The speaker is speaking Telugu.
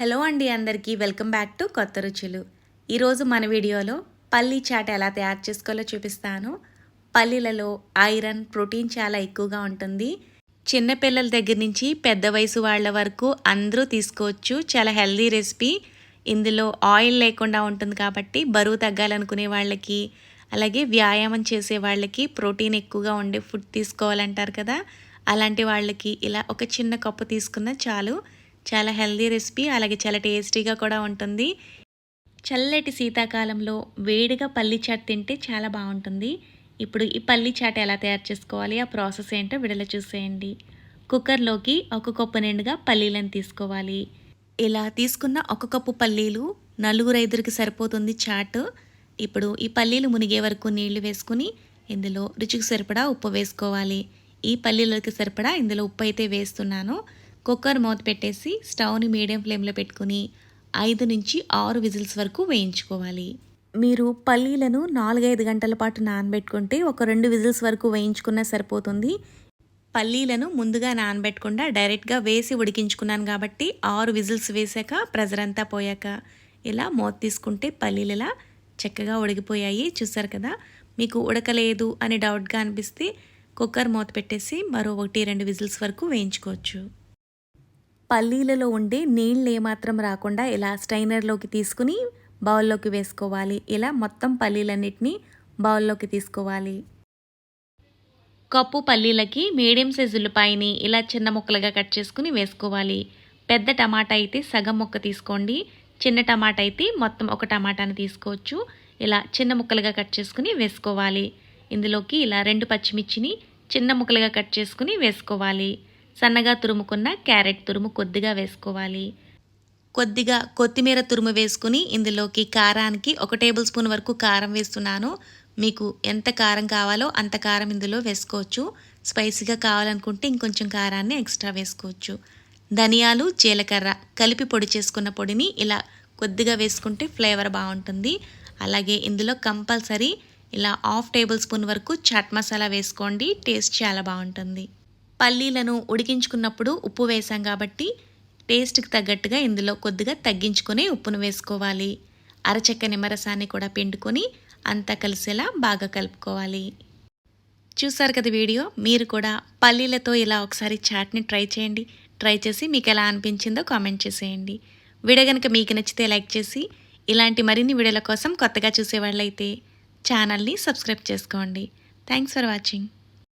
హలో అండి అందరికీ వెల్కమ్ బ్యాక్ టు కొత్త రుచులు. ఈరోజు మన వీడియోలో పల్లీ చాట్ ఎలా తయారు చేసుకోవాలో చూపిస్తాను. పల్లీలలో ఐరన్ ప్రోటీన్ చాలా ఎక్కువగా ఉంటుంది. చిన్నపిల్లల దగ్గర నుంచి పెద్ద వయసు వాళ్ళ వరకు అందరూ తీసుకోవచ్చు. చాలా హెల్దీ రెసిపీ. ఇందులో ఆయిల్ లేకుండా ఉంటుంది కాబట్టి బరువు తగ్గాలనుకునే వాళ్ళకి అలాగే వ్యాయామం చేసే వాళ్ళకి ప్రోటీన్ ఎక్కువగా ఉండే ఫుడ్ తీసుకోవాలంటారు కదా. అలాంటి వాళ్ళకి ఇలా ఒక చిన్న కప్పు తీసుకున్న చాలు. చాలా హెల్దీ రెసిపీ అలాగే చాలా టేస్టీగా కూడా ఉంటుంది. చల్లటి శీతాకాలంలో వేడిగా పల్లి చాట్ తింటే చాలా బాగుంటుంది. ఇప్పుడు ఈ పల్లి చాట్ ఎలా తయారు చేసుకోవాలి ఆ ప్రాసెస్ ఏంటో విడల చూసేయండి. కుక్కర్లోకి ఒక కప్పు నిండుగా పల్లీలను తీసుకోవాలి. ఇలా తీసుకున్న ఒక కప్పు పల్లీలు నలుగురు ఐదురికి సరిపోతుంది చాట్. ఇప్పుడు ఈ పల్లీలు మునిగే వరకు నీళ్ళు వేసుకుని ఇందులో రుచికి సరిపడా ఉప్పు వేసుకోవాలి. ఈ పల్లీలకి సరిపడా ఇందులో ఉప్పు అయితే వేస్తున్నాను. కుక్కర్ మూత పెట్టేసి స్టవ్ని మీడియం ఫ్లేమ్లో పెట్టుకుని ఐదు నుంచి ఆరు విజిల్స్ వరకు వేయించుకోవాలి. మీరు పల్లీలను నాలుగైదు గంటల పాటు నానబెట్టుకుంటే ఒక రెండు విజిల్స్ వరకు వేయించుకున్నా సరిపోతుంది. పల్లీలను ముందుగా నానబెట్టకుండా డైరెక్ట్గా వేసి ఉడికించుకున్నాను కాబట్టి ఆరు విజిల్స్ వేసాక ప్రెజర్ అంతా పోయాక ఇలా మూత తీసుకుంటే పల్లీలు ఇలా చక్కగా ఉడికిపోయాయి. చూసారు కదా మీకు ఉడకలేదు అని డౌట్గా అనిపిస్తే కుక్కర్ మూత పెట్టేసి మరో ఒకటి రెండు విజిల్స్ వరకు వేయించుకోవచ్చు. పల్లీలలో ఉండే నీళ్ళు ఏమాత్రం రాకుండా ఇలా స్టైనర్లోకి తీసుకుని బౌల్లోకి వేసుకోవాలి. ఇలా మొత్తం పల్లీలన్నిటినీ బౌల్లోకి తీసుకోవాలి. కప్పు పల్లీలకి మీడియం సైజు ఉల్లిపాయని ఇలా చిన్న ముక్కలుగా కట్ చేసుకుని వేసుకోవాలి. పెద్ద టమాటా అయితే సగం ముక్క తీసుకోండి. చిన్న టమాటా అయితే మొత్తం ఒక టమాటాని తీసుకోవచ్చు. ఇలా చిన్న ముక్కలుగా కట్ చేసుకుని వేసుకోవాలి. ఇందులోకి ఇలా రెండు పచ్చిమిర్చిని చిన్న ముక్కలుగా కట్ చేసుకుని వేసుకోవాలి. సన్నగా తురుముకున్న క్యారెట్ తురుము కొద్దిగా వేసుకోవాలి. కొద్దిగా కొత్తిమీర తురుము వేసుకుని ఇందులోకి కారానికి ఒక టేబుల్ స్పూన్ వరకు కారం వేస్తున్నాను. మీకు ఎంత కారం కావాలో అంత కారం ఇందులో వేసుకోవచ్చు. స్పైసీగా కావాలనుకుంటే ఇంకొంచెం కారాన్ని ఎక్స్ట్రా వేసుకోవచ్చు. ధనియాలు జీలకర్ర కలిపి పొడి చేసుకున్న పొడిని ఇలా కొద్దిగా వేసుకుంటే ఫ్లేవర్ బాగుంటుంది. అలాగే ఇందులో కంపల్సరీ ఇలా హాఫ్ టేబుల్ స్పూన్ వరకు చాట్ మసాలా వేసుకోండి. టేస్ట్ చాలా బాగుంటుంది. పల్లీలను ఉడికించుకున్నప్పుడు ఉప్పు వేసాం కాబట్టి టేస్ట్కి తగ్గట్టుగా ఇందులో కొద్దిగా తగ్గించుకొని ఉప్పును వేసుకోవాలి. అరచెక్క నిమ్మరసాన్ని కూడా పిండుకొని అంతా కలిసేలా బాగా కలుపుకోవాలి. చూసారు కదా వీడియో? మీరు కూడా పల్లీలతో ఇలా ఒకసారి చాట్ని ట్రై చేయండి. ట్రై చేసి మీకు ఎలా అనిపించిందో కామెంట్ చేసేయండి. వీడియో కనుక మీకు నచ్చితే లైక్ చేసి ఇలాంటి మరిన్ని వీడియోల కోసం కొత్తగా చూసేవాళ్ళైతే ఛానల్ని సబ్స్క్రైబ్ చేసుకోండి. Thanks for watching.